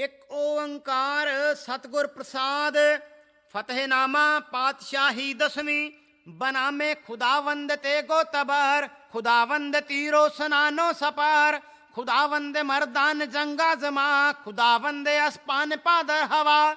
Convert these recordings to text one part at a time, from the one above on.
ਇੱਕ ਓੰਕਾਰ ਸਤਿਗੁਰ ਪ੍ਰਸਾਦ ਫਤਿਹਨਾਮਾ ਪਾਤਸ਼ਾਹੀ ਦਸਵੀਂ, ਬਨਾਮੇ ਖੁਦਾਵੰਦ ਤੇ ਗੋਤਬਰ, ਖੁਦਾਵੰਦ ਤੀਰੋ ਸਨਾਨੋ ਸਪਾਰ, ਖੁਦਾਵੰਦ ਮਰਦਾਨ ਜੰਗਾ ਜ਼ਮਾ, ਖੁਦਾਵੰਦ ਅਸਪਾਨ ਪਾਦਰ ਹਵਾ,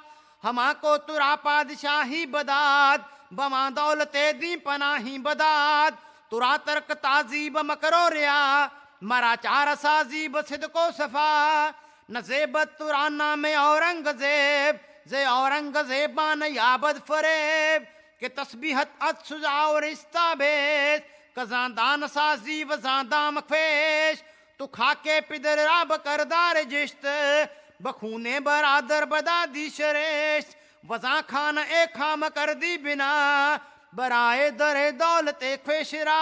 ਹਮਾ ਕੋ ਤੁਰਾ ਪਾਦਸ਼ਾਹੀ ਬਦਾਦ, ਬਮਾ ਦੌਲਤੇ ਦੀ ਪਨਾਹੀ ਬਦਾਦ, ਤੁਰਾ ਤਰਕ ਤਾਜ਼ੀਬ ਮਕਰੋ ਰਿਆ, ਮਰਾ ਚਾਰ ਸਾਜ਼ੀਬ ਸਿਦਕੋ ਸਫਾ ਨਜ਼ੇਬਤ ਤੁਰਾ ਨਾਮੇ ਔਰੰਗਜ਼ੇਬ ਜ਼ੇ ਔਰੰਗਜ਼ੇਬਾਨ ਯਾਬਦ ਫਰੇਬ ਕਿ ਤਸਬੀਹਤ ਅਤ ਸੁਜਾਉ ਰਿਸ਼ਤਾ ਬੇਸ ਕਜ਼ਾਂਦਾਨ ਸਾਜ਼ੀ ਵਜ਼ਾਂਦਾ ਮਖਫੇਸ਼ ਤੂੰ ਖਾਕੇ ਪਿਦਰ ਰੱਬ ਕਰਦਾਰ ਜਿਸ਼ਤ ਬਖੂਨੇ ਬਰਾਦਰ ਬਦਾਦੀ ਸ਼ਰੇਸ਼ ਵਜ਼ਾਂ ਖਾਨ ਏ ਖਾਮ ਕਰਦੀ ਬਿਨਾ ਬਰਾਏ ਦਰੇ ਦੌਲਤ ਏ ਖੇਸ਼ਰਾ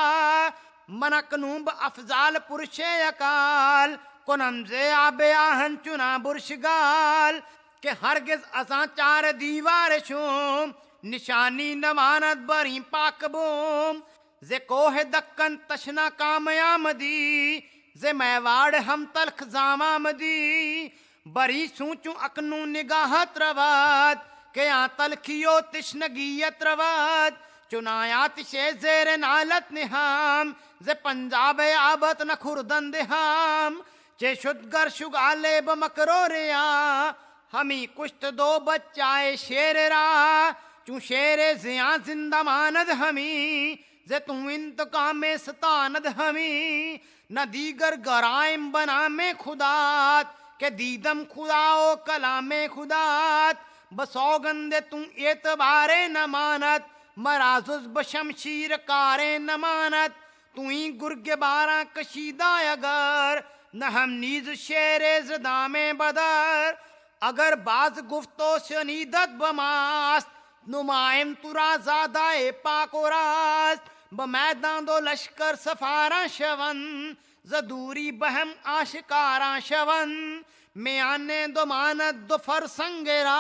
ਮਨਕ ਨੂੰ ਬ ਅਫਜ਼ਾਲ ਪੁਰਸ਼ੇ ਅਕਾਲ ਕੁਨਮਜ਼ੇ ਆਬੇ ਆਹਨ ਚੁਨਾ ਬੁਰਸ਼ਗਾਲ ਕਿ ਹਰਗਿਜ਼ ਅਸਾਂ ਚਾਰ ਦੀਵਾਰ ਸ਼ੂਮ ਨਿਸ਼ਾਨੀ ਨਮਾਨਤ ਬਰੀ ਪਾਕ ਬੂਮ ਜ਼ੇ ਕੋਹ ਦੱਕਨ ਤਸ਼ਨਾ ਕਾਮਯਾਮਦੀ ਜ਼ੇ ਮੈਵਾੜ ਹਮ ਤਲਖ ਜ਼ਾਮਾਮਦੀ ਬਰੀ ਸੂਚੂ ਅਕਨੂ ਨਿਗਾਹਤ ਰਵਾਦ ਕਿ ਆ ਤਲਖਿਓ ਤਿਸ਼ਨਗੀयत ਰਵਾਦ چنایات شے زیر نالت نہام ز پنجاب آبت نخردند ہام چے شدگر شگالے بمکرو ریا ہمی کشت دو بچائے شیر را چوں شیر زیاں زندہ ماند ہمی ز تو انتقام ستاند ہمی نہ دیگر گرائم بنا میں خدات کہ دیدم خدا او کلام خدات بسوگند توں اعتبار نمانت मराजुज बशमशीर कारे नमानत तुई गुर्ग बारा कशीदा अगर न हम नीज शेर जदामे बदर अगर बाज गुफ्तो शनीदत बमास्त नुमायम तुरा ज्यादा पाको रास्त बमैदां दो लश्कर सफारा शवन जदूरी बहम आशकारा शवन में आने दो मानत दो फरसंगरा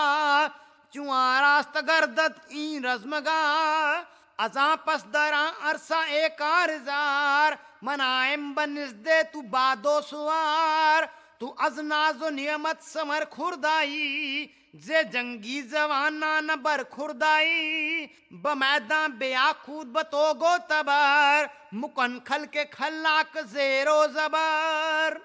चुआरा ਮਿਆਨੇ ਦੋ ਮਾਨਤ ਦੋ ਫਰਸੰਗਰਾ ਚੁਆਰਾਸਤ ਗਰਦਤ ਈ ਰਜ਼ਮਗਾ। ਅਜ਼ਾਂ ਪਸਦਰਾਂ ਅਰਸਾ ਏ ਕਾਰਜ਼ਾਰ। ਮਨਾਇਮ ਬਨਿਜ਼ਦੇ ਤੂ ਬਾਦੋ ਸੁਆਰ। ਤੂੰ ਅਜ਼ਨਾਜ਼ੋ ਨਿਯਮਤ ਸਮਰ ਖੁਰਦਾਈ। ਜੇ ਜੰਗੀ ਜਵਾਨਾ ਨਬਰ ਖੁਰਦਾਈ। ਬਮੈਦਾਂ ਬਿਆਖੂਦ ਬਤੋਗੋ ਤਬਰ। ਮੁਕਨ ਖਲ ਕੇ ਖਲਾਕ ਜ਼ੇਰੋ ਜ਼ਬਰ।